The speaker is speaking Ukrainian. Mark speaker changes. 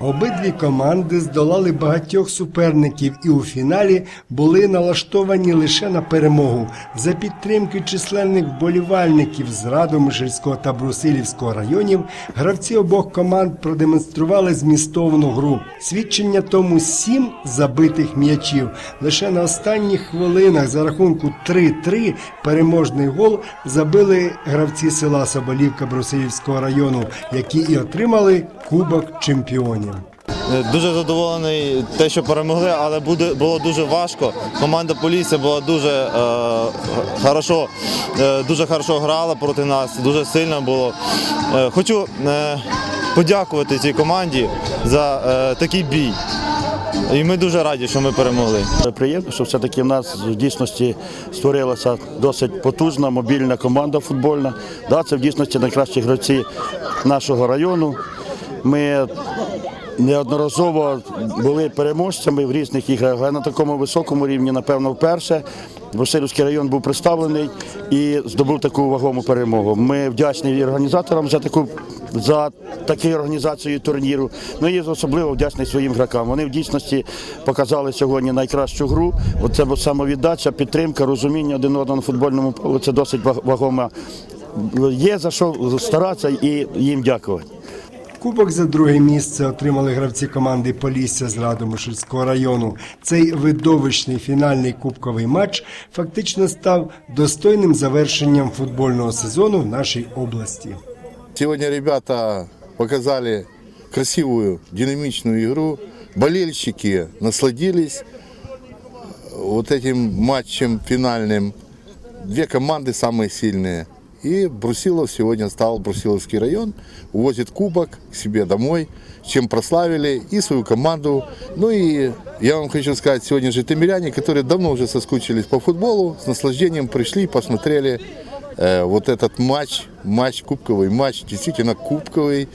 Speaker 1: Обидві команди здолали багатьох суперників і у фіналі були налаштовані лише на перемогу. За підтримки численних вболівальників з Радомишльського та Брусилівського районів гравці обох команд продемонстрували змістовну гру. Свідчення тому сім забитих м'ячів. Лише на останніх хвилинах за рахунку 3-3 переможний гол забили гравці села Соболівка Брусилівського району, які і отримали Кубок чемпіонів.
Speaker 2: Е, Дуже задоволений те, що перемогли, але буде, було дуже важко. Команда Полісся була дуже е, хорошо, е, дуже хорошо грала проти нас, дуже сильно було. Е, хочу е, подякувати цій команді за е, такий бій. І ми дуже раді, що ми перемогли.
Speaker 3: Приємно, що все-таки в нас в дійсності створилася досить потужна мобільна команда футбольна. Да, це в дійсності найкращі гравці нашого району. Ми неодноразово були переможцями в різних іграх, але на такому високому рівні, напевно, вперше. Васильівський район був представлений і здобув таку вагому перемогу. Ми вдячні організаторам за таку за таку організацію турніру. Ну і особливо вдячні своїм гракам. Вони в дійсності показали сьогодні найкращу гру. Оце самовіддача, підтримка, розуміння один одного на футбольному полі. Це досить ваг- вагома. Є за що старатися і їм дякувати.
Speaker 1: Кубок за друге місце отримали гравці команди Полісся з Радомишльського району. Цей видовищний фінальний кубковий матч фактично став достойним завершенням футбольного сезону в нашій області.
Speaker 4: Сегодня ребята показали красивую, динамичную игру. Болельщики насладились вот этим матчем финальным. Две команды самые сильные. И Брусилов сегодня стал, Брусиловский район, увозит кубок к себе домой, чем прославили и свою команду. Ну и я вам хочу сказать, сегодня же тымиряне, которые давно уже соскучились по футболу, с наслаждением пришли, посмотрели э, вот этот матч, матч кубковый, матч действительно кубковый.